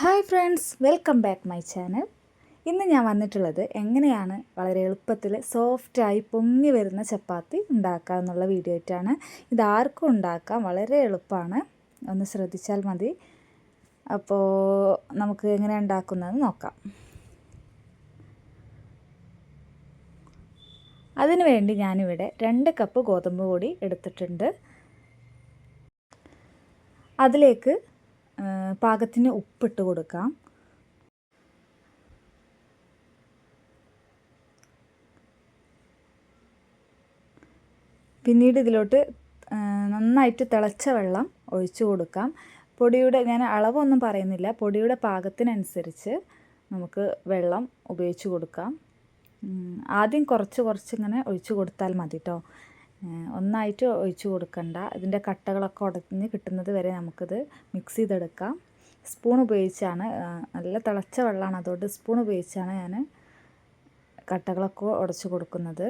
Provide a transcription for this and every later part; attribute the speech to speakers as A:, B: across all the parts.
A: Hi friends welcome back my channel ഇന്ന് ഞാൻ വന്നിട്ടുള്ളത് എങ്ങനെയാണ് വളരെ എളുപ്പത്തിൽ സോഫ്റ്റായി പൊങ്ങി വരുന്ന ചപ്പാത്തി ഉണ്ടാക്കുക എന്നുള്ള വീഡിയോ ആയിട്ടാണ്. ഇത് ആർക്കും ഉണ്ടാക്കാം വളരെ എളുപ്പമാണ്. ഒന്ന് ശ്രദ്ധിച്ചാൽ മതി. അപ്പോൾ നമുക്ക് എങ്ങനെ ഉണ്ടാക്കുന്നത് നോക്കാം. അതിനു വേണ്ടി ഞാനിവിടെ രണ്ട് കപ്പ് ഗോതമ്പ് പൊടി എടുത്തിട്ടുണ്ട്. അതിലേക്ക് പാകത്തിന് ഉപ്പിട്ട് കൊടുക്കാം. പിന്നീട് ഇതിലോട്ട് നന്നായിട്ട് തിളച്ച വെള്ളം ഒഴിച്ചു കൊടുക്കാം. പൊടിയുടെ ഞാൻ അളവൊന്നും പറയുന്നില്ല. പൊടിയുടെ പാകത്തിനനുസരിച്ച് നമുക്ക് വെള്ളം ഉപയോഗിച്ച് കൊടുക്കാം. ആദ്യം കുറച്ച് കുറച്ച് ഇങ്ങനെ ഒഴിച്ചു കൊടുത്താൽ മതി കേട്ടോ ഒന്നായിട്ട് ഒഴിച്ചു കൊടുക്കണ്ട. ഇതിന്റെ കട്ടകളൊക്കെ ഉടഞ്ഞ് കിട്ടുന്നത് വരെ നമുക്കിത് മിക്സ് ചെയ്തെടുക്കാം. സ്പൂൺ ഉപയോഗിച്ചാണ് നല്ല തിളച്ച വെള്ളമാണ് അതുകൊണ്ട് സ്പൂൺ ഉപയോഗിച്ചാണ് ഞാൻ കട്ടകളൊക്കെ ഉടച്ചു കൊടുക്കുന്നത്.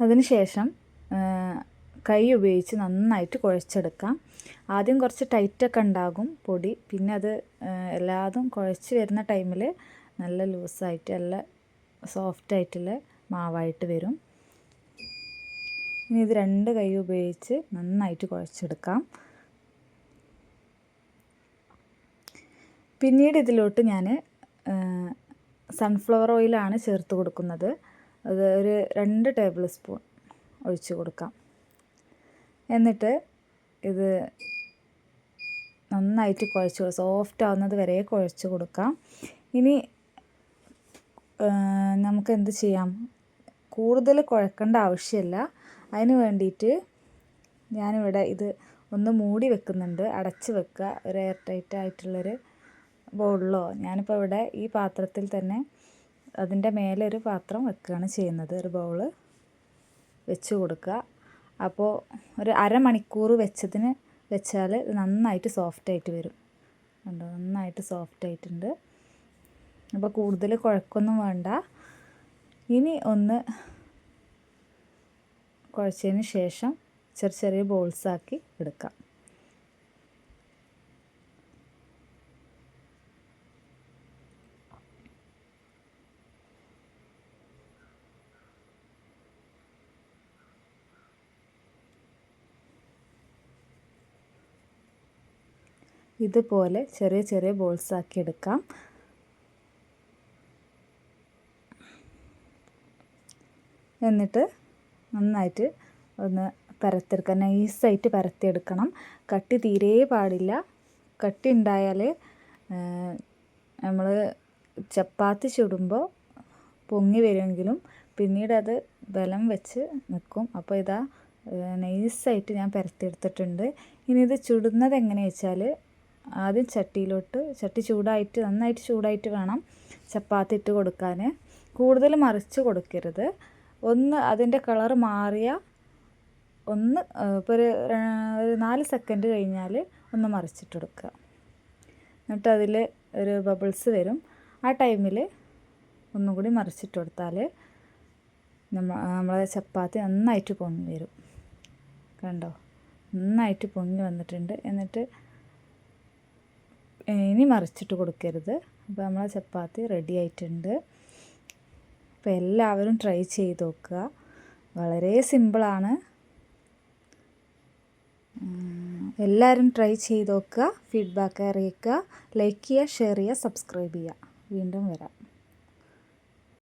A: അതിനുശേഷം കൈ ഉപയോഗിച്ച് നന്നായിട്ട് കുഴച്ചെടുക്കാം. ആദ്യം കുറച്ച് ടൈറ്റൊക്കെ ഉണ്ടാകും പൊടി. പിന്നെ അത് എല്ലാതും കുഴച്ച് വരുന്ന ടൈമിൽ നല്ല ലൂസായിട്ട് നല്ല സോഫ്റ്റായിട്ടുള്ള മാവായിട്ട് വരും. ഇനി ഇത് രണ്ട് കൈ ഉപയോഗിച്ച് നന്നായിട്ട് കുഴച്ചെടുക്കാം. പിന്നീട് ഇതിലോട്ട് ഞാൻ സൺഫ്ലവർ ഓയിലാണ് ചേർത്ത് കൊടുക്കുന്നത്. അത് ഒരു രണ്ട് ടേബിൾ സ്പൂൺ ഒഴിച്ച് കൊടുക്കാം. എന്നിട്ട് ഇത് നന്നായിട്ട് കുഴച്ച് സോഫ്റ്റ് ആവുന്നത് വരെ കുഴച്ച് കൊടുക്കാം. ഇനി നമുക്ക് എന്ത് ചെയ്യാം? കൂടുതൽ കുഴക്കേണ്ട ആവശ്യമില്ല. അതിന് വേണ്ടിയിട്ട് ഞാനിവിടെ ഇത് ഒന്ന് മൂടി വെക്കുന്നുണ്ട്. അടച്ച് വെക്കുക. ഒരു എയർ ടൈറ്റ് ആയിട്ടുള്ളൊരു ബൗളിലോ. ഞാനിപ്പോൾ ഇവിടെ ഈ പാത്രത്തിൽ തന്നെ അതിന്റെ മേലെ ഒരു പാത്രം വെക്കുകയാണ് ചെയ്യുന്നത്. ഒരു ബൗൾ വെച്ച് കൊടുക്കുക. അപ്പോൾ ഒരു അരമണിക്കൂർ വെച്ചതിന് വെച്ചാൽ നന്നായിട്ട് സോഫ്റ്റ് ആയിട്ട് വരും. കണ്ടോ? നന്നായിട്ട് സോഫ്റ്റ് ആയിട്ടുണ്ട്. അപ്പോൾ കൂടുതൽ കുഴക്കൊന്നും വേണ്ട. ഇനി ഒന്ന് കുഴച്ചതിന് ശേഷം ചെറിയ ചെറിയ ബോൾസാക്കി എടുക്കാം. ഇതുപോലെ ചെറിയ ചെറിയ ബോൾസാക്കി എടുക്കാം. എന്നിട്ട് നന്നായിട്ട് ഒന്ന് പരത്തെടുക്കാം നൈസായിട്ട് പരത്തിയെടുക്കണം. കട്ടി തീരെ പാടില്ല. കട്ടി ഉണ്ടായാൽ നമ്മൾ ചപ്പാത്തി ചുടുമ്പോൾ പൊങ്ങി വരുമെങ്കിലും പിന്നീട് അത് ബലം വെച്ച് നിൽക്കും അപ്പോൾ ഇതാ നൈസായിട്ട് ഞാൻ പരത്തിയെടുത്തിട്ടുണ്ട്. ഇനി ഇത് ചുടുന്നത് എങ്ങനെയാണെന്ന് വെച്ചാൽ ആദ്യം ചട്ടിയിലോട്ട് ചട്ടി ചൂടായിട്ട് നന്നായിട്ട് ചൂടായിട്ട് വേണം ചപ്പാത്തി ഇട്ട് കൊടുക്കാൻ. കൂടുതൽ മറിച്ച് കൊടുക്കരുത്. ഒന്ന് അതിന്റെ കളർ മാറിയ ഒന്ന് ഇപ്പോൾ ഒരു ഒരു നാല് സെക്കൻഡ് കഴിഞ്ഞാൽ ഒന്ന് മറിച്ചിട്ട് കൊടുക്കുക. എന്നിട്ട് അതിൽ ഒരു ബബിൾസ് വരും. ആ ടൈമിൽ ഒന്നും കൂടി മറിച്ചിട്ട് കൊടുത്താൽ നമ്മ നമ്മളെ ചപ്പാത്തി നന്നായിട്ട് പൊങ്ങി വരും. കണ്ടോ? നന്നായിട്ട് പൊങ്ങി വന്നിട്ടുണ്ട്. എന്നിട്ട് ഇനി മറിച്ചിട്ട് കൊടുക്കരുത്. അപ്പോൾ നമ്മളെ ചപ്പാത്തി റെഡി ആയിട്ടുണ്ട്. അപ്പോൾ എല്ലാവരും ട്രൈ ചെയ്ത് നോക്കുക. വളരെ സിമ്പിളാണ് എല്ലാവരും ട്രൈ ചെയ്ത് നോക്കുക. ഫീഡ്ബാക്ക് അറിയിക്കുക. ലൈക്ക് ചെയ്യുക ഷെയർ ചെയ്യുക സബ്സ്ക്രൈബ് ചെയ്യുക. വീണ്ടും വരാം.